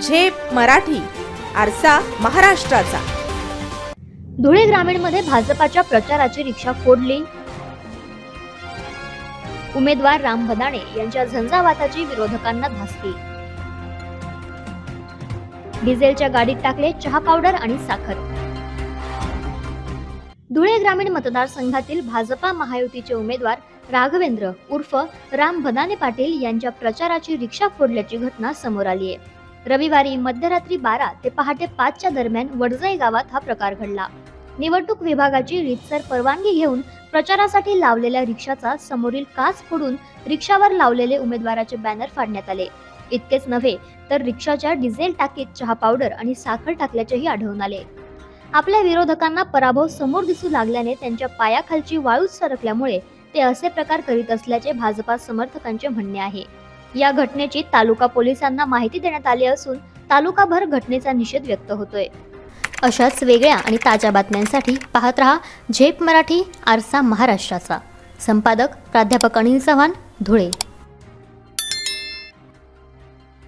झेप मराठी आरसा महाराष्ट्राचा. धुळे ग्रामीणमध्ये भाजपाच्या प्रचाराची रिक्षा फोडली. उमेदवार राम भदाणे यांच्या झंझावाताची विरोधकांना धास्ती. डिझेलच्या गाडीत टाकले चहा पावडर आणि साखर. धुळे ग्रामीण मतदारसंघातील भाजपा महायुतीचे उमेदवार राघवेंद्र उर्फ राम भदाने पाटील यांच्या प्रचाराची रिक्षा फोडल्याची घटना समोर आली आहे रविवारी मध्यरात्री बारा ते पहाटे पाचच्या दरम्यान वडजई गावात हा प्रकार घडला. निवडणूक विभागाची रीतसर परवानगी घेऊन प्रचारासाठी लावलेल्या रिक्षाचा समोरील काच फोडून रिक्षावर लावलेले उमेदवाराचे बॅनर फाडण्यात आले. इतकेच नव्हे तर रिक्षाच्या डिझेल टाकीत चहा पावडर आणि साखर टाकल्याचेही आढळून आले. आपल्या विरोधकांना पराभव समोर दिसू लागल्याने त्यांच्या पायाखालची वाळूच सरकल्यामुळे ते असे प्रकार करीत असल्याचे भाजपा समर्थकांचे म्हणणे आहे. या घटनेची तालुका पोलिसांना माहिती देण्यात आली असून तालुकाभर घटनेचा निषेध व्यक्त होतोय. अशाच वेगळ्या आणि ताज्या बातम्यांसाठी पाहत रहा झेप मराठी आरसा महाराष्ट्राचा. संपादक प्राध्यापक अनिल चव्हाण धुळे.